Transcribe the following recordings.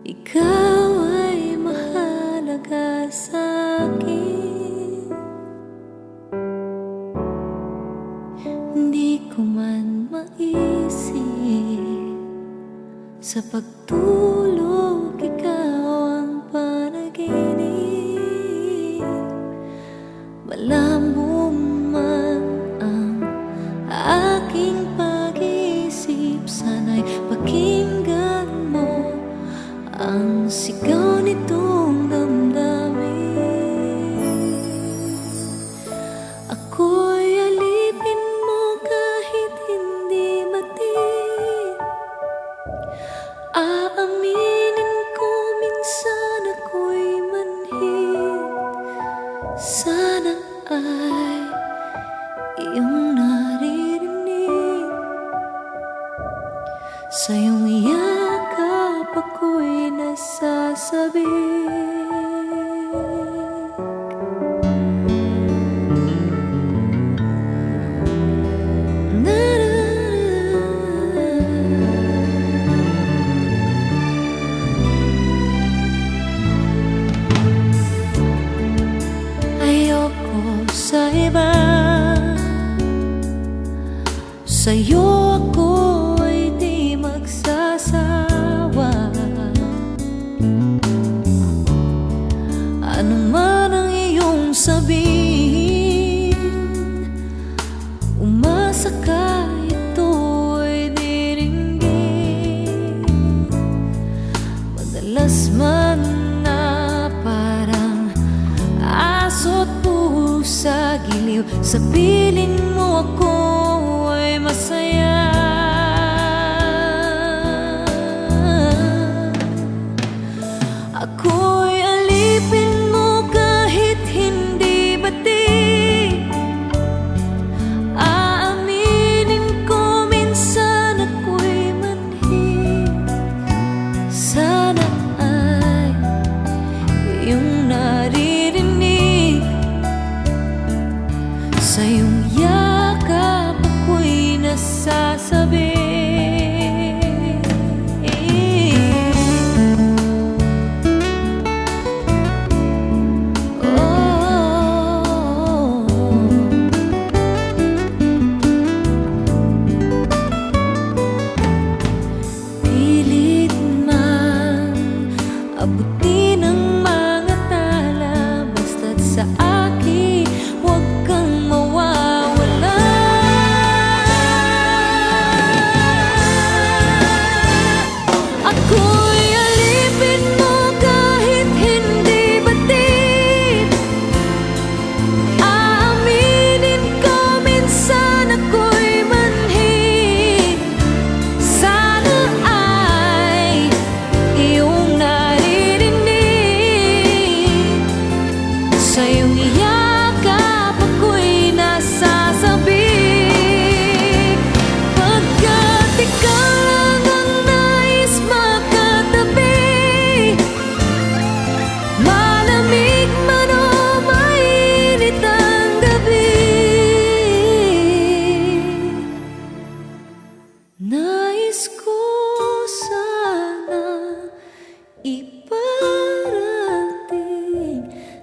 Ikaw ay mahalaga sa akin. Hindi ko man maisip Sa pagtulog ikaw ang panaginip. Malamot sigaw nitong damdamin. Ako'y alipin mo kahit hindi matid Aaminin ko minsan ako'y manhid Sana ay iyong naririnig. Sa yakap Ayoko sa iba. Sa'yo Madalas man na parang aso't pusa giliw. Sa piling mo ako Sa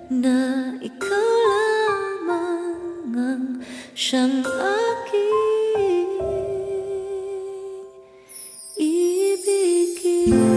na ikaw lamang ang siyang aking ibigin.